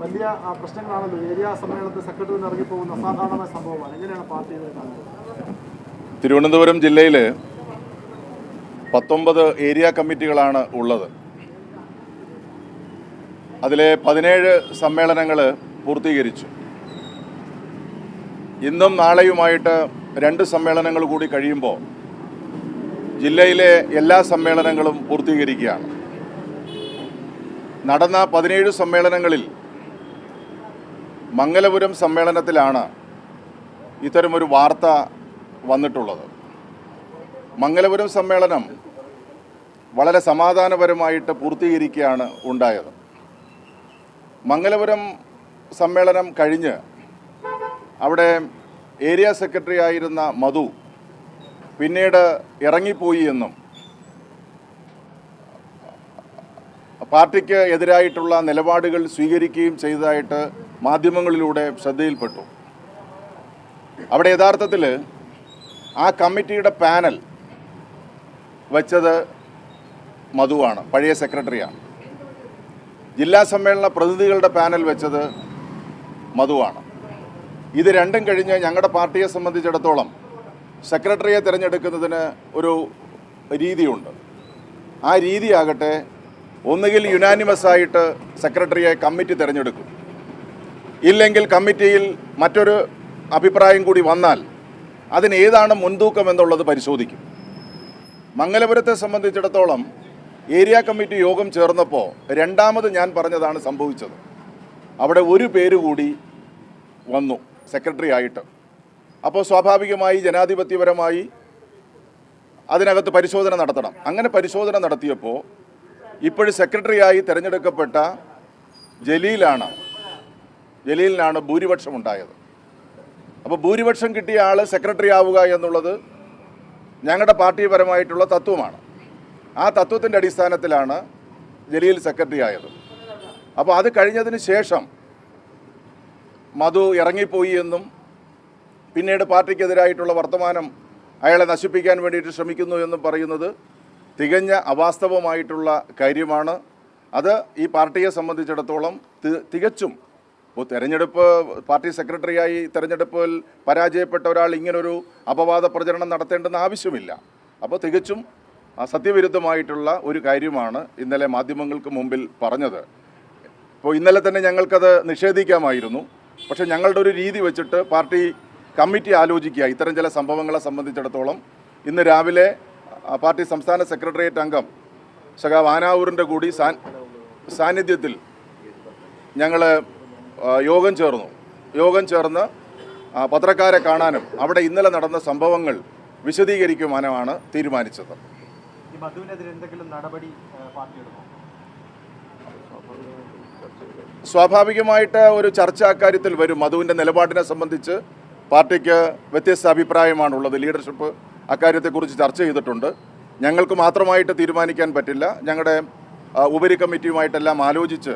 വലിയ പ്രശ്നങ്ങളാണല്ലോ. ഏരിയ സമ്മേളനത്തിൽ സെക്രട്ടറി ഇറങ്ങിപ്പോകുന്ന അസാധാരണമായ സംഭവമാണ്. എങ്ങനെയാണ് പാർട്ടി തിരുവനന്തപുരം ജില്ലയിൽ പത്തൊമ്പത് ഏരിയ കമ്മിറ്റികളാണ് ഉള്ളത്. അതിലെ പതിനേഴ് സമ്മേളനങ്ങൾ പൂർത്തീകരിച്ചു. ഇന്നും നാളെയുമായിട്ട് രണ്ട് സമ്മേളനങ്ങൾ കൂടി കഴിയുമ്പോൾ ജില്ലയിലെ എല്ലാ സമ്മേളനങ്ങളും പൂർത്തീകരിക്കുകയാണ്. നടന്ന പതിനേഴ് സമ്മേളനങ്ങളിൽ മംഗലപുരം സമ്മേളനത്തിലാണ് ഇത്തരമൊരു വാർത്ത വന്നിട്ടുള്ളത്. മംഗലപുരം സമ്മേളനം വളരെ സമാധാനപരമായിട്ട് പൂർത്തീകരിക്കുകയാണ് ഉണ്ടായത്. മംഗലപുരം സമ്മേളനം കഴിഞ്ഞ് അവിടെ ഏരിയ സെക്രട്ടറി ആയിരുന്ന മധു പിന്നീട് ഇറങ്ങിപ്പോയി എന്നും പാർട്ടിക്ക് എതിരായിട്ടുള്ള നിലപാടുകൾ സ്വീകരിക്കുകയും ചെയ്തതായിട്ട് മാധ്യമങ്ങളിലൂടെ ശ്രദ്ധയിൽപ്പെട്ടു. അവിടെ യഥാർത്ഥത്തിൽ ആ കമ്മിറ്റിയുടെ പാനൽ വച്ചത് മധുവാണ് പഴയ സെക്രട്ടറിയാണ്. ജില്ലാ സമ്മേളന പ്രതിനിധികളുടെ പാനൽ വെച്ചത് മധുവാണ്. ഇത് രണ്ടും കഴിഞ്ഞ് ഞങ്ങളുടെ പാർട്ടിയെ സംബന്ധിച്ചിടത്തോളം സെക്രട്ടറിയെ തിരഞ്ഞെടുക്കുന്നതിന് ഒരു രീതിയുണ്ട്. ആ രീതിയാകട്ടെ ഒന്നുകിൽ യുനാനിമസ് ആയിട്ട് സെക്രട്ടറിയെ കമ്മിറ്റി തിരഞ്ഞെടുക്കും. ഇല്ലെങ്കിൽ കമ്മിറ്റിയിൽ മറ്റൊരു അഭിപ്രായം കൂടി വന്നാൽ അതിന് ഏതാണ് മുൻതൂക്കം എന്നുള്ളത് പരിശോധിക്കും. മംഗലപുരത്തെ സംബന്ധിച്ചിടത്തോളം ഏരിയ കമ്മിറ്റി യോഗം ചേർന്നപ്പോൾ രണ്ടാമത് ഞാൻ പറഞ്ഞതാണ് സംഭവിച്ചത്. അവിടെ ഒരു പേര് കൂടി വന്നു സെക്രട്ടറി ആയിട്ട്. അപ്പോൾ സ്വാഭാവികമായി ജനാധിപത്യപരമായി അതിനകത്ത് പരിശോധന നടത്തണം. അങ്ങനെ പരിശോധന നടത്തിയപ്പോൾ ഇപ്പോഴും സെക്രട്ടറിയായി തിരഞ്ഞെടുക്കപ്പെട്ട ജലീലാണ് ജലീലിനാണ് ഭൂരിപക്ഷം ഉണ്ടായത്. അപ്പോൾ ഭൂരിപക്ഷം കിട്ടിയ ആൾ സെക്രട്ടറി ആവുക എന്നുള്ളത് ഞങ്ങളുടെ പാർട്ടിപരമായിട്ടുള്ള തത്വമാണ്. ആ തത്വത്തിന്റെ അടിസ്ഥാനത്തിലാണ് ജലീൽ സെക്രട്ടറി ആയത്. അപ്പോൾ അത് കഴിഞ്ഞതിന് ശേഷം മധു ഇറങ്ങിപ്പോയി എന്നും പിന്നീട് പാർട്ടിക്കെതിരായിട്ടുള്ള വർത്തമാനം അയാളെ നശിപ്പിക്കാൻ വേണ്ടിയിട്ട് ശ്രമിക്കുന്നു എന്നും പറയുന്നത് തികഞ്ഞ അവാസ്തവമായിട്ടുള്ള കാര്യമാണ്. അത് ഈ പാർട്ടിയെ സംബന്ധിച്ചിടത്തോളം തികച്ചും ഇപ്പോൾ തെരഞ്ഞെടുപ്പ് പാർട്ടി സെക്രട്ടറിയായി തെരഞ്ഞെടുപ്പിൽ പരാജയപ്പെട്ട ഒരാൾ ഇങ്ങനൊരു അപവാദ പ്രചരണം നടത്തേണ്ടെന്ന് ആവശ്യമില്ല. അപ്പോൾ തികച്ചും സത്യവിരുദ്ധമായിട്ടുള്ള ഒരു കാര്യമാണ് ഇന്നലെ മാധ്യമങ്ങൾക്ക് മുമ്പിൽ പറഞ്ഞത്. ഇപ്പോൾ ഇന്നലെ തന്നെ ഞങ്ങൾക്കത് നിഷേധിക്കാമായിരുന്നു. പക്ഷേ ഞങ്ങളുടെ ഒരു രീതി വെച്ചിട്ട് പാർട്ടി കമ്മിറ്റി ആലോചിക്കുക. ഇത്തരം ചില സംഭവങ്ങളെ സംബന്ധിച്ചിടത്തോളം ഇന്ന് രാവിലെ പാർട്ടി സംസ്ഥാന സെക്രട്ടേറിയറ്റ് അംഗം സഖാ ആനാവൂറിന്റെ കൂടി സാന്നിധ്യത്തിൽ ഞങ്ങൾ യോഗം ചേർന്നു. യോഗം ചേർന്ന് പത്രക്കാരെ കാണാനും അവിടെ ഇന്നലെ നടന്ന സംഭവങ്ങൾ വിശദീകരിക്കുവാനുമാണ് തീരുമാനിച്ചത്. സ്വാഭാവികമായിട്ട് ഒരു ചർച്ച അക്കാര്യത്തിൽ വരും. മധുവിന്റെ നിലപാടിനെ സംബന്ധിച്ച് പാർട്ടിക്ക് വ്യത്യസ്ത അഭിപ്രായമാണുള്ളത്. ലീഡർഷിപ്പ് അക്കാര്യത്തെക്കുറിച്ച് ചർച്ച ചെയ്തിട്ടുണ്ട്. ഞങ്ങൾക്ക് മാത്രമായിട്ട് തീരുമാനിക്കാൻ പറ്റില്ല. ഞങ്ങളുടെ ഉപരി കമ്മിറ്റിയുമായിട്ടെല്ലാം ആലോചിച്ച്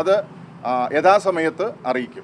അത് യഥാസമയത്ത് അറിയിക്കും.